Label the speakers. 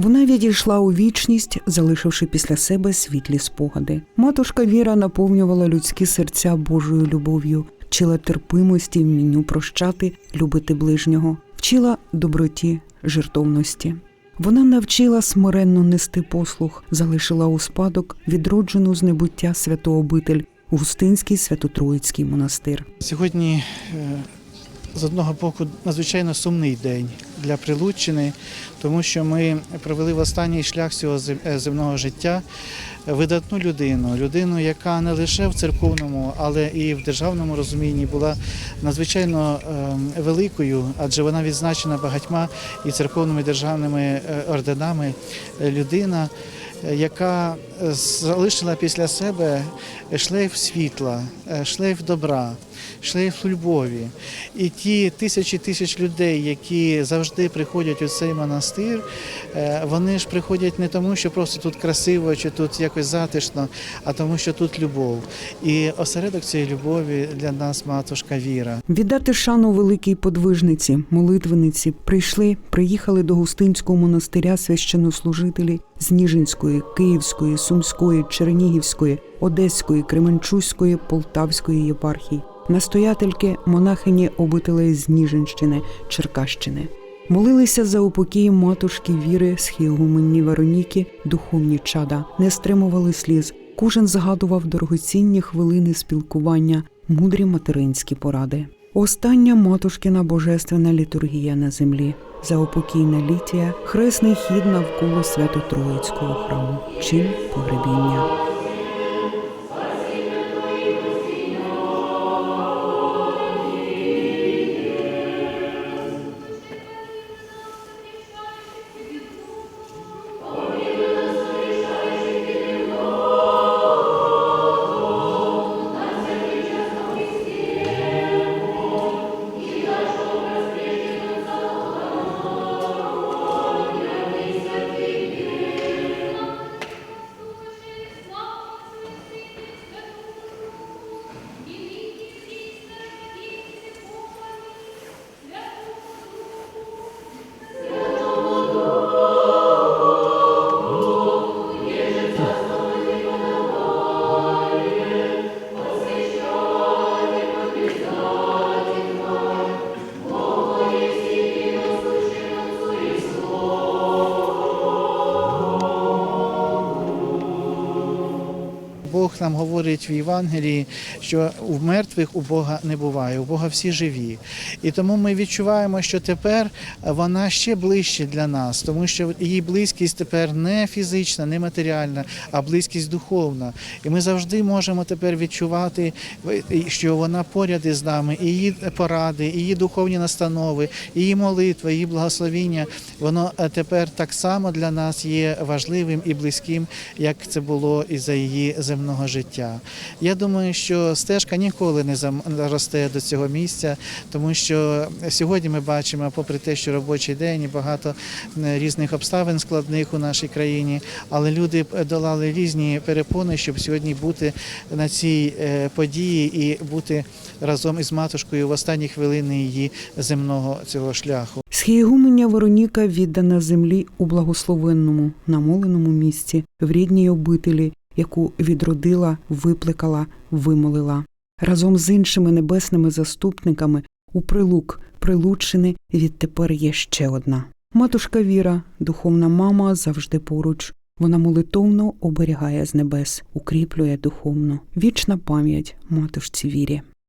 Speaker 1: Вона відійшла у вічність, залишивши після себе світлі спогади. Матушка Віра наповнювала людські серця Божою любов'ю, вчила терпимості, вмінню прощати, любити ближнього, вчила доброті, жертовності. Вона навчила смиренно нести послух, залишила у спадок відроджену з небуття святу обитель Густинський Свято-Троїцький монастир.
Speaker 2: Сьогодні е, з одного боку надзвичайно сумний день для Прилуччини, тому що ми провели в останній шлях цього е, земного життя видатну людину, людину, яка не лише в церковному, але і в державному розумінні була надзвичайно е, великою, адже вона відзначена багатьма і церковними і державними е, орденами. Е, Людина, е, яка е, залишила після себе шлейф світла, е, шлейф добра, шлейф любові. І ті тисячі тисяч людей, які завжди приходять у цей монастир, е, вони ж приходять не тому, що просто тут красиво чи тут якось затишно, а тому, що тут любов. І осередок цієї любові для нас матушка віра.
Speaker 1: Віддати шану великій подвижниці, молитвениці прийшли, приїхали до Густинського монастиря священнослужителі з Ніжинської, Київської, Сумської, Чернігівської, Одеської, Кременчуської, Полтавської єпархій, настоятельки монахині обителей з Ніжинщини, Черкащини. Молилися за упокій матушки віри схігуменні Вероніки, духовні чада, не стримували сліз. Кожен згадував дорогоцінні хвилини спілкування, мудрі материнські поради. Остання матушкина божественна літургія на землі, заупокійна літія, хресний хід навколо Свято-Троїцького храму, чин погребіння.
Speaker 2: Нам говорить в Євангелії, що в мертвих у Бога не буває, у Бога всі живі. І тому ми відчуваємо, що тепер вона ще ближче для нас, тому що її близькість тепер не фізична, не матеріальна, а близькість духовна. І ми завжди можемо тепер відчувати, що вона поряд із нами, і її поради, і її духовні настанови, і її молитва, її благословіння, воно е, тепер так само для нас є важливим і близьким, як це було і за її земного життя. Я думаю, що стежка ніколи не заросте до цього місця, тому що сьогодні ми бачимо, попри те, що робочий день і багато різних обставин складних у нашій країні, але люди долали різні перепони, щоб сьогодні бути на цій е, події і бути разом із матушкою в останні хвилини її земного цього шляху.
Speaker 1: Схієгуменя Вероніка віддана землі у благословенному, намоленому місці, в рідній обителі, яку відродила, випликала, вимолила. Разом з іншими небесними заступниками у прилук прилучини відтепер є ще одна. Матушка Віра, духовна мама, завжди поруч. Вона молитовно оберігає з небес, укріплює духовно. Вічна пам'ять матушці вірі.